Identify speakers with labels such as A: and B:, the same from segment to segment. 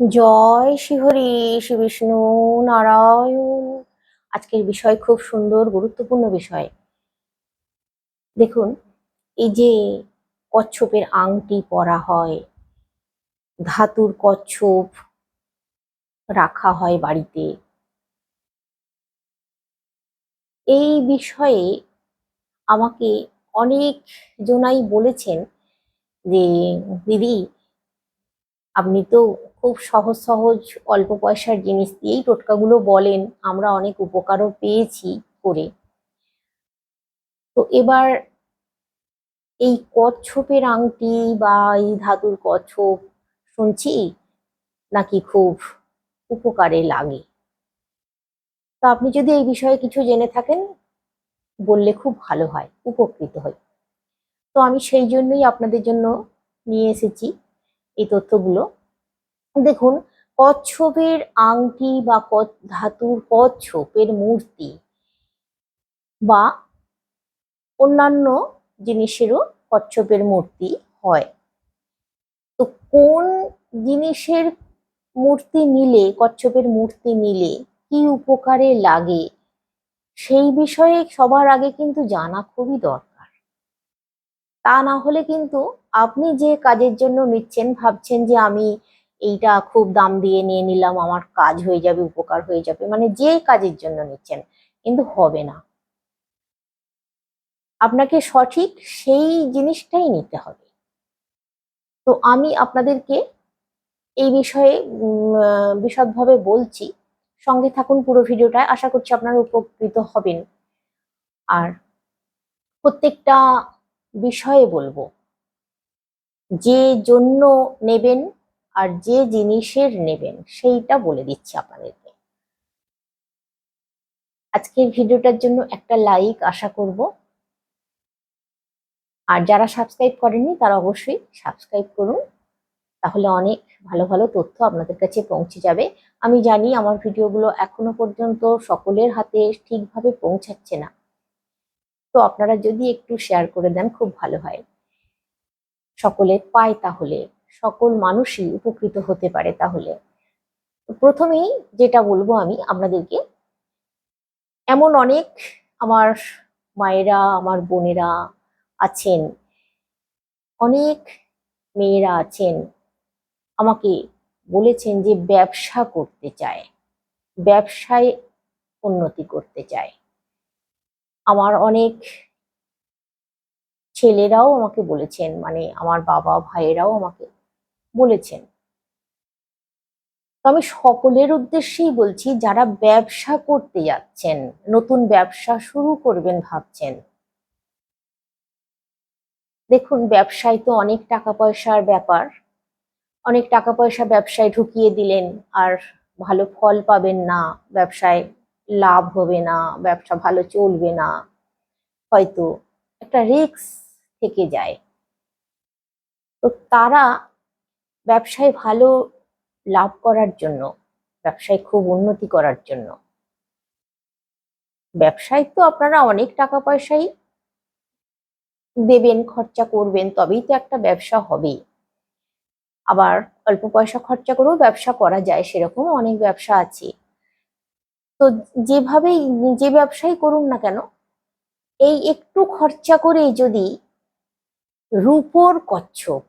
A: জয় শ্রীহরি শ্রী বিষ্ণু নারায়ণ। আজকের বিষয় খুব সুন্দর, গুরুত্বপূর্ণ বিষয়। দেখুন, এই যে কচ্ছপের আংটি পরা হয়, ধাতুর কচ্ছপ রাখা হয় বাড়িতে। এই বিষয়ে আমাকে অনেক জনাই বলেছেন যে, দিদি, আপনি তো খুব সহজ সহজ অল্প পয়সার জিনিস দিয়েই টোটকাগুলো বলেন, আমরা অনেক উপকারও পেয়েছি করে। তো এবার এই কচ্ছপের আংটি বা এই ধাতুর কচ্ছপ শুনছি নাকি খুব উপকারে লাগে। তো আপনি যদি এই বিষয়ে কিছু জেনে থাকেন, বললে খুব ভালো হয়, উপকৃত হই। তো আমি সেই জন্যই আপনাদের জন্য নিয়ে এসেছি এই তথ্যগুলো। দেখুন, কচ্ছপের আংটি বা ধাতুর কচ্ছপের মূর্তি বা অন্যান্য জিনিসেরও কচ্ছপের মূর্তি হয়। তো কোন জিনিসের মূর্তি নিলে, কচ্ছপের মূর্তি নিলে কি উপকারে লাগে, সেই বিষয়ে সবার আগে কিন্তু জানা খুবই দরকার। তা না হলে কিন্তু আপনি যে কাজের জন্য নিচ্ছেন, ভাবছেন যে আমি এইটা খুব দাম দিয়ে নিয়ে নিলাম, আমার কাজ হয়ে যাবে, উপকার হয়ে যাবে মানে যে কাজের জন্য নিচ্ছেন, কিন্তু হবে না। আপনাকে সঠিক সেই জিনিসটাই নিতে হবে। তো আমি আপনাদেরকে এই বিষয়ে বিশদভাবে বলছি। সঙ্গে থাকুন পুরো ভিডিওটায়, আশা করছি আপনারা উপকৃত হবেন। আর প্রত্যেকটা বিষয়ে বলব। যে জন্য নেবেন আর যে জিনিসের নেবেন সেইটা বলে দিচ্ছি আপনাদেরকে। আজকের ভিডিওটার জন্য একটা লাইক আশা করব। আর যারা সাবস্ক্রাইব করেননি, তারা অবশ্যই সাবস্ক্রাইব করুন। তাহলে অনেক ভালো ভালো তথ্য আপনাদের কাছে পৌঁছে যাবে। আমি জানি আমার ভিডিওগুলো এখনও পর্যন্ত সকলের হাতে ঠিকভাবে পৌঁছাচ্ছে না। তো আপনারা যদি একটু শেয়ার করে দেন, খুব ভালো হয়। সকলে পায় তাহলে। সকল মানুষই উপকৃত হতে পারে তাহলে। প্রথমেই যেটা বলব আমি আপনাদেরকে, এমন অনেক আমার মায়েরা, আমার বোনেরা আছেন, অনেক মেয়েরা আছেন, আমাকে বলেছেন যে ব্যবসা করতে চায়, ব্যবসায় উন্নতি করতে চায়। আমার অনেক ছেলেরাও আমাকে বলেছেন মানে আমার বাবা ভাইয়েরাও আমাকে বলেছেন। আমি সকলের উদ্দেশ্যেই বলছি, যারা ব্যবসা করতে যাচ্ছেন, নতুন ব্যবসা শুরু করবেন ভাবছেন। দেখুন, ব্যবসায় তো অনেক টাকা পয়সার ব্যাপার। অনেক টাকা পয়সা ব্যবসায় ঢুকিয়ে দিলেন, আর ভালো ফল পাবেন না, ব্যবসায় লাভ হবে না, ব্যবসা ভালো চলবে না। হয়তো একটা রিস্ক থেকে যায়। তো তারা ব্যবসায় ভালো লাভ করার জন্য, ব্যবসায় খুব উন্নতি করার জন্য। ব্যবসায় তো আপনারা অনেক টাকা পয়সাই দেবেন, খরচা করবেন, তবেই তো একটা ব্যবসা হবে। আবার অল্প পয়সা খরচা করেও ব্যবসা করা যায়, সেরকম অনেক ব্যবসা আছে। তো যেভাবেই যে ব্যবসাই করুন না কেন, এই একটু খরচা করে যদি রূপোর কচ্ছপ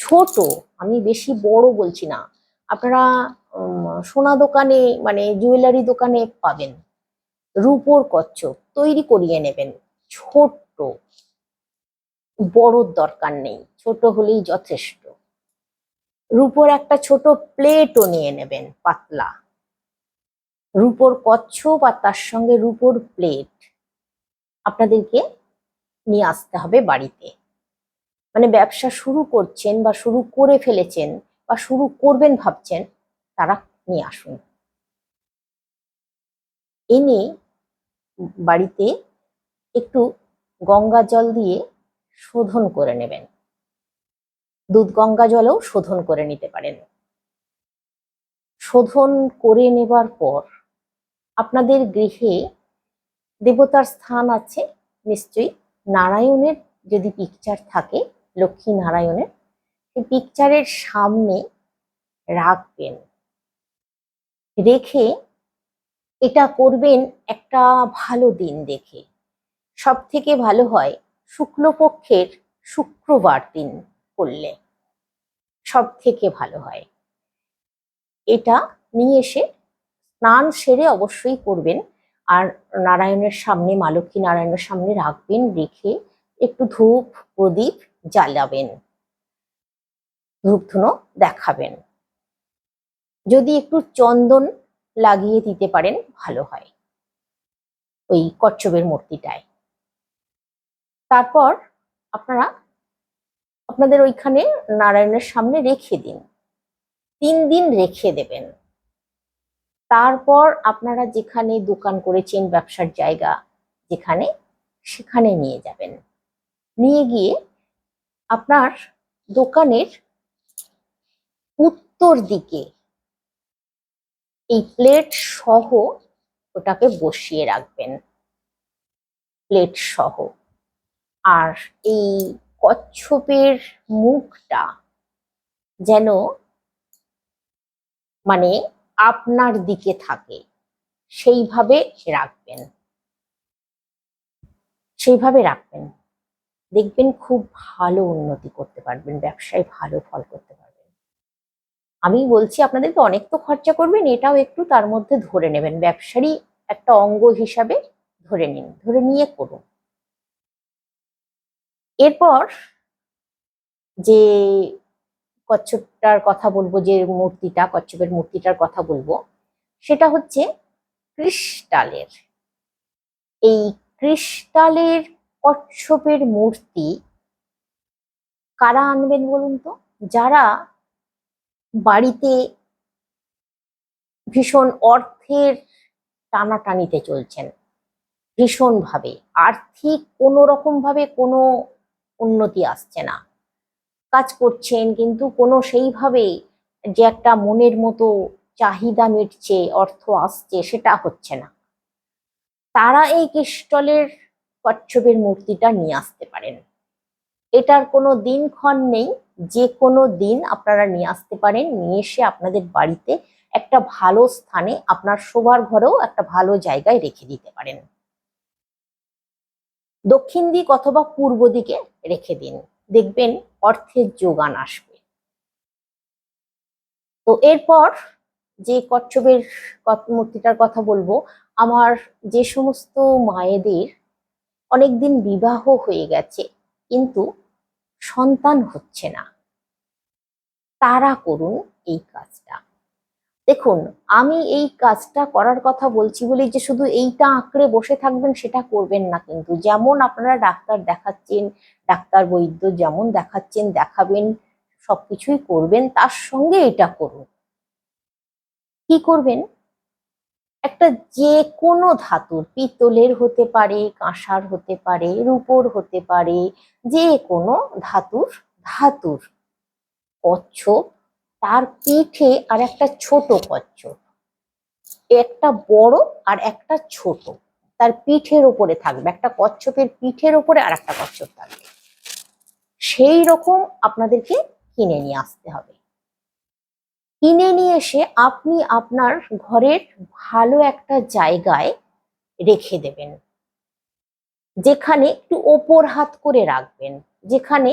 A: ছোট, আমি বেশি বড় বলছি না। আপনারা সোনা দোকানে মানে জুয়েলারি দোকানে পাবেন। রূপোর কচ্ছপ তৈরি করিয়ে নেবেন। ছোট্ট। বড় দরকার নেই, ছোট হলেই যথেষ্ট। রূপোর একটা ছোট প্লেটও নিয়ে নেবেন, পাতলা। রূপোর কচ্ছপ আর তার সঙ্গে রূপোর প্লেট আপনাদেরকে নিয়ে আসতে হবে বাড়িতে। মানে ব্যবসা শুরু করছেন বা শুরু করে ফেলেছেন বা শুরু করবেন ভাবছেন, তারা নিয়ে আসুন। এনে বাড়িতে একটু গঙ্গা জল দিয়ে শোধন করে নেবেন। দুধ গঙ্গা জলেও শোধন করে নিতে পারেন। শোধন করে নেবার পর আপনাদের গৃহে দেবতার স্থান আছে, নিশ্চয়ই নারায়ণের যদি পিকচার থাকে লক্ষ্মী নারায়ণের, সেই পিকচারের সামনে রাখবেন। রেখে এটা করবেন একটা ভালো দিন দেখে। সব থেকে ভালো হয় শুক্লপক্ষের শুক্রবার দিন করলে। সব থেকে ভালো হয়। এটা নিয়ে এসে স্নান সেরে অবশ্যই করবেন। আর নারায়ণের সামনে, মা লক্ষ্মী নারায়ণের সামনে রাখবেন, রেখে একটু ধূপ, প্রদীপ জ্বালাবেন। ধূপ ধুনো দেখাবেন। যদি একটু চন্দন লাগিয়ে দিতে পারেন, ভালো হয়। ওই কচ্ছপের মূর্তিটায়। তারপর আপনারা আপনাদের ওইখানে নারায়ণের সামনে রেখে দিন। তিন দিন রেখে দেবেন। তারপর আপনারা যেখানে দোকান করেছেন, ব্যবসার জায়গা যেখানে, সেখানে নিয়ে যাবেন। নিয়ে গিয়ে আপনার দোকানের উত্তর দিকে এই প্লেট সহ ওটাকে বসিয়ে রাখবেন। প্লেট সহ। আর এই কচ্ছপের মুখটা যেন মানে আপনার দিকে থাকে, সেইভাবে রাখবেন। সেইভাবে রাখবেন। দেখবেন খুব ভালো উন্নতি করতে পারবেন, ব্যবসায় ভালো ফল করতে পারবেন। আমি বলছি, আপনাদেরকে অনেক তো খরচা করবেন, এটাও একটু তার মধ্যে ধরে নেবেন। ব্যবসারই একটা অঙ্গ হিসাবে ধরে নিন, ধরে নিয়ে করুন। এরপর যে কচ্ছপটার কথা বলব, যে মূর্তিটা, কচ্ছপের মূর্তিটার কথা বলব, সেটা হচ্ছে ক্রিস্টালের। এই ক্রিস্টালের কচ্ছপের মূর্তি কারা আনবেন বলুন তো? যারা বাড়িতে ভীষণ অর্থের টানাটানিতে চলছেন, ভীষণভাবে। আর্থিক কোনো রকম ভাবে কোনো উন্নতি আসছে না। কাজ করছেন কিন্তু কোনো সেইভাবে যে একটা মনের মতো চাহিদা মিটছে, অর্থ আসছে, সেটা হচ্ছে না। তারা এই ক্রিস্টলের কচ্ছপের মূর্তিটা নিয়ে আসতে পারেন। এটার কোনো দিনক্ষণ নেই, যে কোনো দিন আপনারা নিয়ে আসতে পারেন। নিয়ে এসে আপনাদের বাড়িতে একটা ভালো স্থানে আপনার শোবার ঘরেও একটা ভালো জায়গায় রেখে দিতে পারেন। দক্ষিণ দিক অথবা পূর্ব দিকে রেখে দিন। দেখবেন অর্থের যোগান আসবে। তো এরপর যে কচ্ছপের মূর্তিটার কথা বলব, আমার যে সমস্ত মায়েদের অনেকদিন বিবাহ হয়ে গেছে, কিন্তু সন্তান হচ্ছে না। তারা করুন এই কাজটা। দেখুন, আমি এই কাজটা করার কথা বলছি বলে যে শুধু এইটা আঁকড়ে বসে থাকবেন, সেটা করবেন না কিন্তু। যেমন আপনারা ডাক্তার দেখাচ্ছেন, ডাক্তার বৈদ্য যেমন দেখাচ্ছেন, দেখাবেন, সবকিছুই করবেন, তার সঙ্গে এটা করুন। কি করবেন? একটা যে কোনো ধাতুর পিতলের হতে পারে, কাঁসার হতে পারে, রূপোর হতে পারে যে কোনো ধাতুর ধাতুর। কচ্ছপ, তার পিঠে আর একটা ছোট কচ্ছপ। একটা বড় আর একটা ছোট। তার পিঠের ওপরে থাকবে, একটা কচ্ছপের পিঠের ওপরে আর একটা কচ্ছপ থাকবে। সেই রকম আপনাদেরকে কিনে নিয়ে আসতে হবে। কিনে নিয়ে এসে আপনি আপনার ঘরের ভালো একটা জায়গায় রেখে দেবেন। যেখানে একটু ওপর হাত করে রাখবেন, যেখানে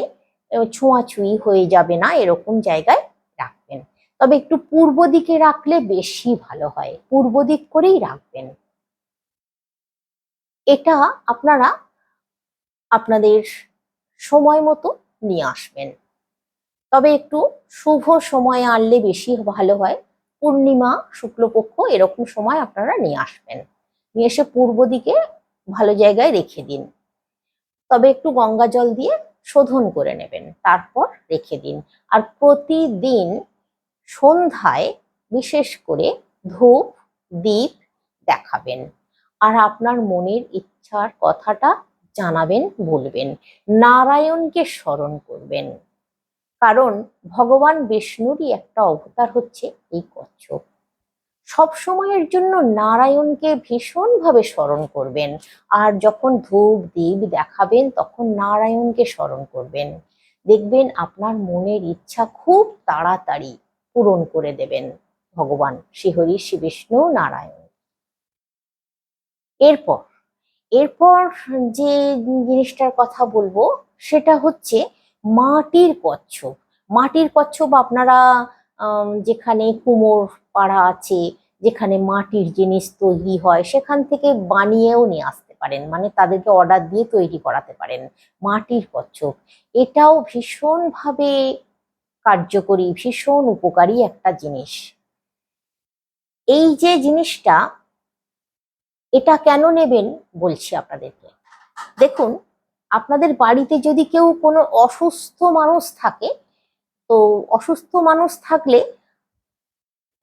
A: ছোঁয়াছুঁই হয়ে যাবে না এরকম জায়গায় রাখবেন। তবে একটু পূর্ব দিকে রাখলে বেশি ভালো হয়, পূর্ব দিক করেই রাখবেন। এটা আপনারা আপনাদের সময় মতো নিয়ে আসবেন। তবে একটু শুভ সময়ে আনলে বেশি ভালো হয়। পূর্ণিমা, শুক্লপক্ষ এরকম সময় আপনারা নিয়ে আসবেন। নিয়ে এসে পূর্ব দিকে ভালো জায়গায় রেখে দিন। তবে একটু গঙ্গা জল দিয়ে শোধন করে নেবেন, তারপর রেখে দিন। আর প্রতিদিন সন্ধ্যায় বিশেষ করে ধূপ দ্বীপ দেখাবেন। আর আপনার মনের ইচ্ছার কথাটা জানাবেন, বলবেন। নারায়ণকে স্মরণ করবেন। কারণ ভগবান বিষ্ণুরই একটা অবতার হচ্ছে এই কচ্ছপ। সব সময়ের জন্য নারায়ণকে ভীষণভাবে স্মরণ করবেন। আর যখন ধূপ, দীপ দেখাবেন, তখন নারায়ণকে স্মরণ করবেন। দেখবেন আপনার মনের ইচ্ছা খুব তাড়াতাড়ি পূরণ করে দেবেন ভগবান শ্রীহরি শ্রী বিষ্ণু, নারায়ণ। এরপর এরপর যে জিনিসটার কথা বলব, সেটা হচ্ছে মাটির কচ্ছপ। মাটির কচ্ছপ আপনারা যেখানে কুমোর পাড়া আছে, যেখানে মাটির জিনিস তৈরি হয়, সেখান থেকে বানিয়েও নিয়ে আসতে পারেন। মানে তাদেরকে অর্ডার দিয়ে তৈরি করাতে পারেন মাটির কচ্ছপ। এটাও ভীষণভাবে কার্যকরী, ভীষণ উপকারী একটা জিনিস। এই যে জিনিসটা, এটা কেন নেবেন বলছি আপনাদেরকে। দেখুন আপনাদের বাড়িতে যদি কেউ কোনো অসুস্থ মানুষ থাকে, তো অসুস্থ মানুষ থাকলে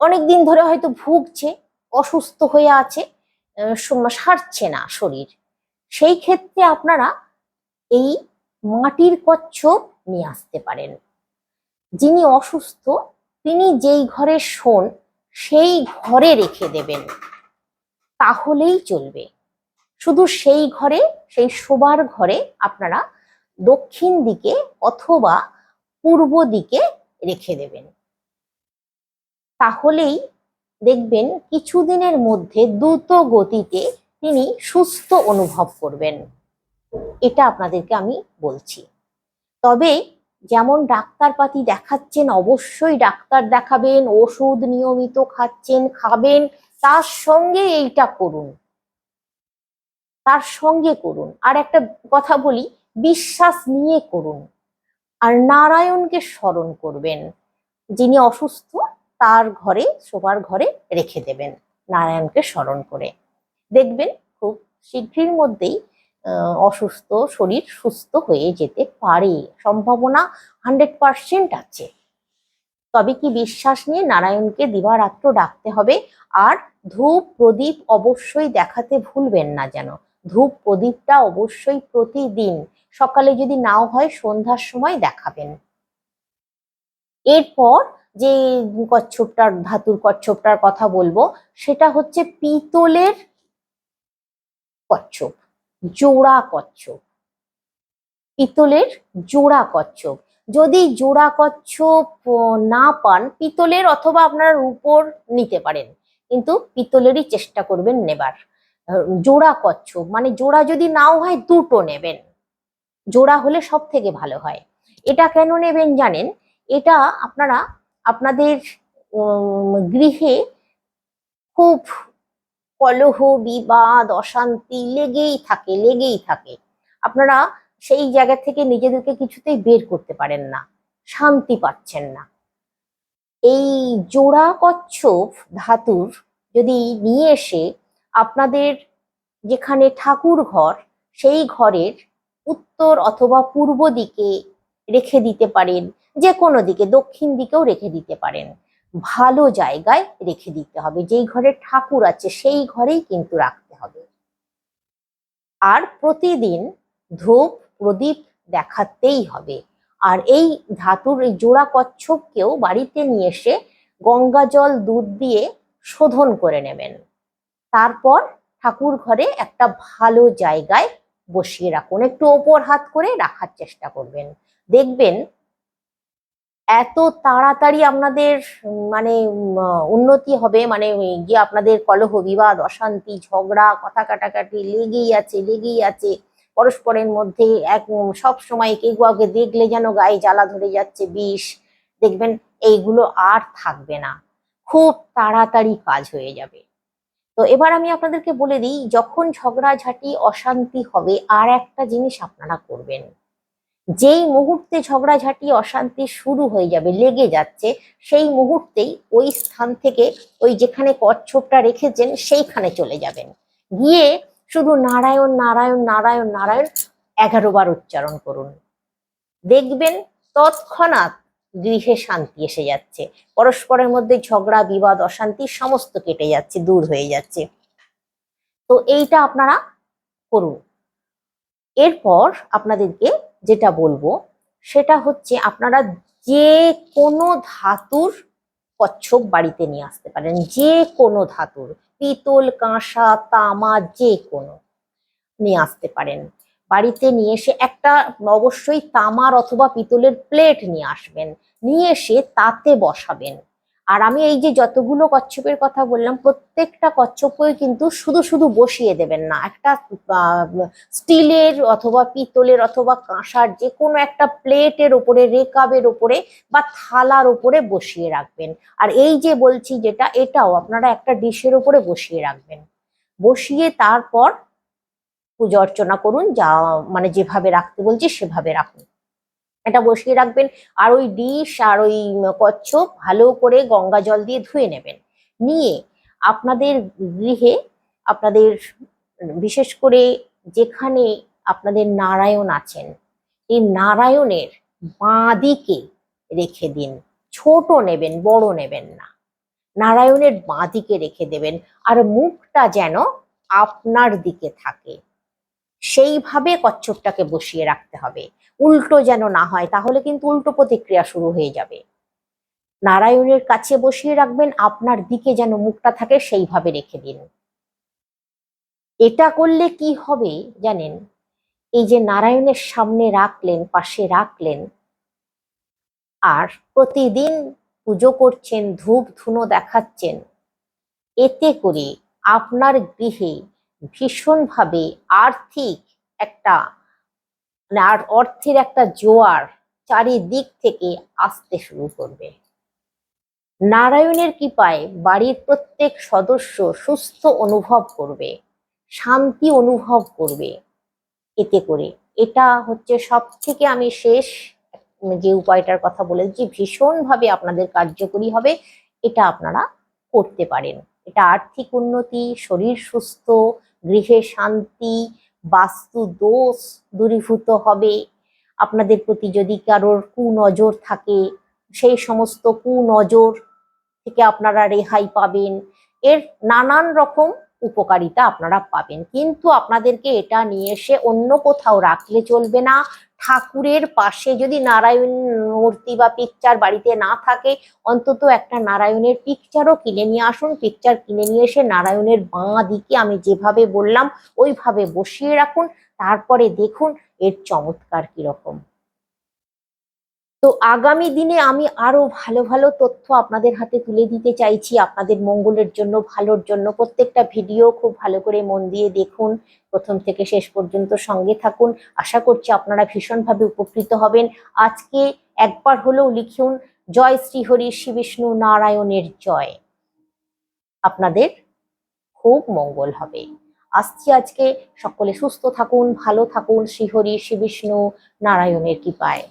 A: অনেক দিন ধরে হয়তো ভুগছে, অসুস্থ হয়ে আছে সারছে না শরীর। সেই ক্ষেত্রে আপনারা এই মাটির কচ্ছপ নিয়ে আসতে পারেন। যিনি অসুস্থ, তিনি যেই ঘরে শোন, সেই ঘরে রেখে দেবেন। তাহলেই চলবে। শুধু সেই ঘরে, সেই শোবার ঘরে আপনারা দক্ষিণ দিকে অথবা পূর্ব দিকে রেখে দেবেন। তাহলেই দেখবেন কিছুদিনের মধ্যে দ্রুত গতিতে তিনি সুস্থ অনুভব করবেন। এটা আপনাদেরকে আমি বলছি। তবে যেমন ডাক্তারপাতি দেখাচ্ছেন, অবশ্যই ডাক্তার দেখাবেন, ওষুধ নিয়মিত খাচ্ছেন, খাবেন, তার সঙ্গে এইটা করুন। তার সঙ্গে করুন। আর একটা কথা বলি, বিশ্বাস নিয়ে করুন। আর নারায়ণকে স্মরণ করবেন। যিনি অসুস্থ, তার ঘরে, শোবার ঘরে রেখে দেবেন নারায়ণকে স্মরণ করে। দেখবেন খুব শীঘ্রের মধ্যেই অসুস্থ শরীর সুস্থ হয়ে যেতে পারে। সম্ভাবনা হান্ড্রেড পার্সেন্ট আছে। তবে কি বিশ্বাস নিয়ে নারায়ণকে দিবারাত্র ডাকতে হবে? আর ধূপ, প্রদীপ অবশ্যই দেখাতে ভুলবেন না যেন। ধূপ প্রদীপটা অবশ্যই প্রতিদিন, সকালে যদি নাও হয় সন্ধ্যার সময় দেখাবেন। এরপর যে কচ্ছপটার, ধাতুর কচ্ছপটার কথা বলব, সেটা হচ্ছে পিতলের কচ্ছপ, জোড়া কচ্ছপ। পিতলের জোড়া কচ্ছপ। যদি জোড়া কচ্ছপ না পান, পিতলের অথবা আপনার উপর নিতে পারেন। কিন্তু পিতলেরই চেষ্টা করবেন নেবার। জোড়া কচ্ছপ মানে জোড়া যদি নাও হয় দুটো নেবেন। জোড়া হলে সব থেকে ভালো হয়। এটা কেন নেবেন জানেন? এটা আপনারা, আপনাদের গৃহে খুব কলহ, বিবাদ, অশান্তি লেগেই থাকে লেগেই থাকে। আপনারা সেই জায়গা থেকে নিজেদেরকে কিছুতেই বের করতে পারেন না, শান্তি পাচ্ছেন না। এই জোড়া কচ্ছপ ধাতুর যদি নিয়ে এসে আপনাদের যেখানে ঠাকুর ঘর, সেই ঘরের উত্তর অথবা পূর্ব দিকে রেখে দিতে পারেন, যে কোনো দিকে, দক্ষিণ দিকেও রেখে দিতে পারেন। ভালো জায়গায় রেখে দিতে হবে। যেই ঘরে ঠাকুর আছে, সেই ঘরেই কিন্তু রাখতে হবে। আর প্রতিদিন ধূপ, প্রদীপ দেখাতেই হবে। আর এই ধাতুর, এই জোড়া কচ্ছপকেও বাড়িতে নিয়ে এসে গঙ্গা জল দুধ দিয়ে শোধন করে নেবেন। তারপর ঠাকুর ঘরে একটা ভালো জায়গায় বসিয়ে রাখুন। একটু ওপর হাত করে রাখার চেষ্টা করবেন। দেখবেন এত তাড়াতাড়ি আপনাদের মানে উন্নতি হবে। মানে এই যে আপনাদের কলহ, বিবাদ, অশান্তি, ঝগড়া, কথা কাটাকাটি লেগেই আছে লেগেই আছে। পরস্পরের মধ্যে এক সব সময় কেউ কাউকে দেখলে যেন গায়ে জ্বালা ধরে যাচ্ছে, বিষ। দেখবেন এইগুলো আর থাকবে না। খুব তাড়াতাড়ি কাজ হয়ে যাবে। তো এবার আমি আপনাদেরকে বলে দিই, যখন ঝগড়াঝাটি অশান্তি হবে, আর একটা জিনিস আপনারা করবেন। যেই মুহূর্তে ঝগড়াঝাটি, অশান্তি শুরু হয়ে যাবে, লেগে যাচ্ছে, সেই মুহূর্তেই ওই স্থান থেকে ওই যেখানে কচ্ছপটা রেখেছেন, সেইখানে চলে যাবেন। গিয়ে শুধু নারায়ণ নারায়ণ নারায়ণ নারায়ণ এগারো বার উচ্চারণ করুন। দেখবেন তৎক্ষণাৎ গৃহে শান্তি এসে যাচ্ছে। পরস্পরের মধ্যে ঝগড়া, বিবাদ, অশান্তি সমস্ত কেটে যাচ্ছে, দূর হয়ে যাচ্ছে। তো এইটা আপনারা করুন। এরপর আপনাদেরকে যেটা বলব, সেটা হচ্ছে আপনারা যে কোনো ধাতুর কচ্ছপ বাড়িতে নিয়ে আসতে পারেন, যে কোনো ধাতুর, পিতল, কাঁসা, তামা, যে কোনো নিয়ে আসতে পারেন। বাড়িতে নিয়ে এসে একটা অবশ্যই তামার অথবা পিতলের প্লেট নিয়ে আসবেন। নিয়ে এসে তাতে বসাবেন। আর আমি এই যে যতগুলো কচ্ছপের কথা বললাম, প্রত্যেকটা কচ্ছপই কিন্তু শুধু শুধু বসিয়ে দেবেন না। একটা স্টিলের অথবা পিতলের অথবা কাঁসার যে কোনো একটা প্লেটের ওপরে, রেকাবের ওপরে বা থালার ওপরে বসিয়ে রাখবেন। আর এই যে বলছি যেটা, এটাও আপনারা একটা ডিশের ওপরে বসিয়ে রাখবেন। বসিয়ে তারপর পুজো অর্চনা করুন, যা মানে যেভাবে রাখতে বলছি সেভাবে রাখুন। এটা বসিয়ে রাখবেন, আর ওই ডিশ আর ওই কচ্ছপ ভালো করে গঙ্গা জল দিয়ে ধুয়ে নেবেন। নিয়ে আপনাদের গৃহে আপনাদের বিশেষ করে যেখানে আপনাদের নারায়ণ আছেন, এই নারায়ণের বাঁ দিকে রেখে দিন। ছোট নেবেন, বড় নেবেন না। নারায়ণের বাঁ দিকে রেখে দেবেন, আর মুখটা যেন আপনার দিকে থাকে। সেইভাবে কচ্ছপটাকে বসিয়ে রাখতে হবে। উল্টো যেন না হয়, তাহলে কিন্তু উল্টো প্রতিক্রিয়া শুরু হয়ে যাবে। নারায়ণের কাছে বসিয়ে রাখবেন, আপনার দিকে যেন মুখটা থাকে সেইভাবে রেখে দিন। এটা করলে কি হবে জানেন? এই যে নারায়ণের সামনে রাখলেন, পাশে রাখলেন, আর প্রতিদিন পুজো করছেন, ধূপ ধুনো দেখাচ্ছেন, এতে করে আপনার গৃহে ভীষণভাবে আর্থিক একটা মানে আর অর্থের একটা জোয়ার চারিদিক থেকে আসতে শুরু করবে। নারায়ণের কৃপায় বাড়ির প্রত্যেক সদস্য সুস্থ অনুভব করবে, শান্তি অনুভব করবে এতে করে। এটা হচ্ছে সব থেকে আমি শেষ যে উপায়টার কথা বলেছি, ভীষণভাবে আপনাদের কার্যকরী হবে, এটা আপনারা করতে পারেন। এটা আর্থিক উন্নতি, শরীর সুস্থ গৃহে শান্তি, বাস্তু দোষ দূরীভূত হবে। আপনাদের প্রতি যদি কারোর কুনজর থাকে, সেই সমস্ত কুনজর থেকে আপনারা রেহাই পাবেন। এর নানান রকম উপকারিতা আপনারা পাবেন। কিন্তু আপনাদেরকে এটা নিয়ে এসে অন্য কোথাও রাখলে চলবে না। ঠাকুরের পাশে যদি নারায়ণ মূর্তি বা পিকচার বাড়িতে না থাকে, অন্তত একটা নারায়ণের পিকচারও কিনে নিয়ে আসুন। পিকচার কিনে নিয়ে এসে নারায়ণের বাঁ দিকে আমি যেভাবে বললাম, ওইভাবে বসিয়ে রাখুন। তারপরে দেখুন এর চমৎকার কীরকম। তো আগামী দিনে আমি আরও ভালো ভালো তথ্য আপনাদের হাতে তুলে দিতে চাইছি আপনাদের মঙ্গলের জন্য, ভালোর জন্য। প্রত্যেকটা ভিডিও খুব ভালো করে মন দিয়ে দেখুন। প্রথম থেকে শেষ পর্যন্ত সঙ্গে থাকুন। আশা করছি আপনারা ভীষণভাবে উপকৃত হবেন। আজকে একবার হলেও লিখুন, জয় শ্রীহরি শ্রী বিষ্ণু নারায়ণের জয়। আপনাদের খুব মঙ্গল হবে। আসছি আজকে। সকলে সুস্থ থাকুন, ভালো থাকুন। শ্রীহরি শ্রী বিষ্ণু নারায়ণের কৃপায়।